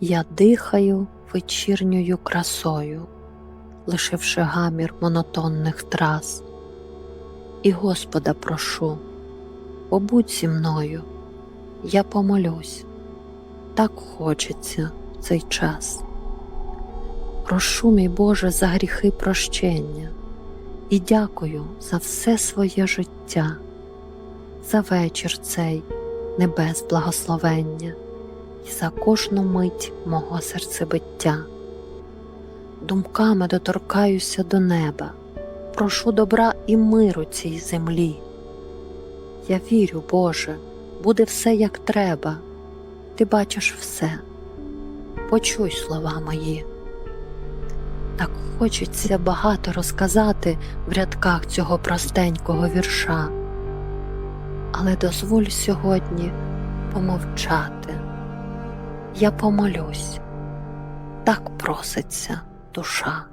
Я дихаю вечірньою красою, лишивши гамір монотонних трас. І Господа прошу, побудь зі мною, я помолюсь, так хочеться в цей час. Прошу, мій Боже, за гріхи прощення і дякую за все своє життя, за вечір цей небес благословення і за кожну мить мого серцебиття. Думками доторкаюся до неба, прошу добра і миру цій землі. Я вірю, Боже, буде все як треба, ти бачиш все, почуй слова мої. Так хочеться багато розказати в рядках цього простенького вірша, але дозволь сьогодні помовчати. Я помолюсь, так проситься душа.